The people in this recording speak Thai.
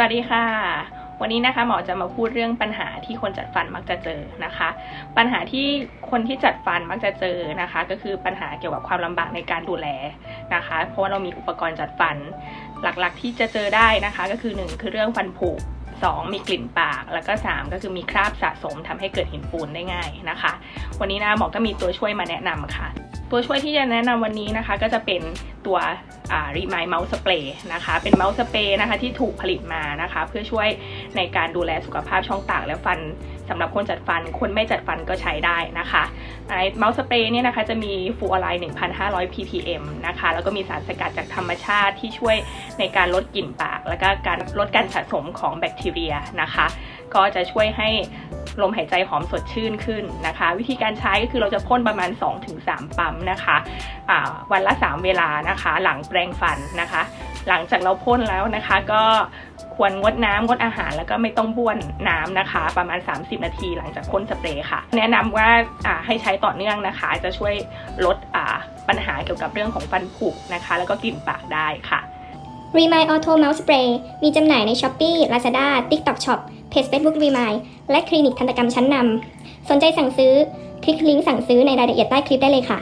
สวัสดีค่ะ วันนี้นะคะหมอจะมาพูดเรื่องปัญหาที่คนจัดฟันมักจะเจอนะคะ ปัญหาที่คนที่จัดฟันมักจะเจอนะคะ ก็คือปัญหาเกี่ยวกับความลำบากในการดูแลนะคะ เพราะว่าเรามีอุปกรณ์จัดฟัน หลักๆที่จะเจอได้นะคะ ก็คือ 1 คือเรื่องฟันผุสองมีกลิ่นปาก แล้วก็ 3 ก็คือมีคราบสะสมทำให้เกิดหินปูนได้ง่ายนะคะ วันนี้นะหมอก็มีตัวช่วยมาแนะนำค่ะ ตัวช่วยที่จะแนะนำวันนี้นะคะ ก็จะเป็นตัวรีมายเมาส์สเปรย์นะคะ เป็นเมาส์สเปรย์นะคะที่ถูกผลิตมานะคะ เพื่อช่วยในการดูแลสุขภาพช่องปากและฟันสำหรับคนจัดฟัน คนไม่จัดฟันก็ใช้ได้นะคะไอเมาส์สเปรย์เนี่ยนะคะจะมีฟูออไรด์1,500 ppm นะคะ แล้วก็มีสารสกัดจากธรรมชาติที่ช่วยในการลดกลิ่นปาก แล้วก็การลดการสะสมของแบคทีเรียนะคะ ก็จะช่วยให้ ลมหายใจหอมสดชื่นขึ้นนะคะ วิธีการใช้ก็คือเราจะพ่นประมาณ 2-3 ปั๊มนะคะะวันละ 3 เวลานะคะ หลังแปรงฟันนะคะ หลังจากเราพ่นแล้วนะคะก็ควรงดน้ำงดอาหารแล้วก็ไม่ต้องบ้วนน้ำนะคะ ประมาณ 30 นาทีหลังจากพ่นสเปรย์ค่ะ แนะนำว่าให้ใช้ต่อเนื่องนะคะ จะช่วยลดปัญหาเกี่ยวกับเรื่องของฟันผุนะคะ แล้วก็กลิ่นปากได้ค่ะ Remind Auto Mouse Spray มีจำหน่ายใน Shopee, Lazada, TikTok Shop เพจ Facebook r e m i และคลินิกทันตกรรมชั้นนำสนใจสั่งซื้อ คลิกลิงก์สั่งซื้อในรายละเอียดใต้คลิปได้เลยค่ะ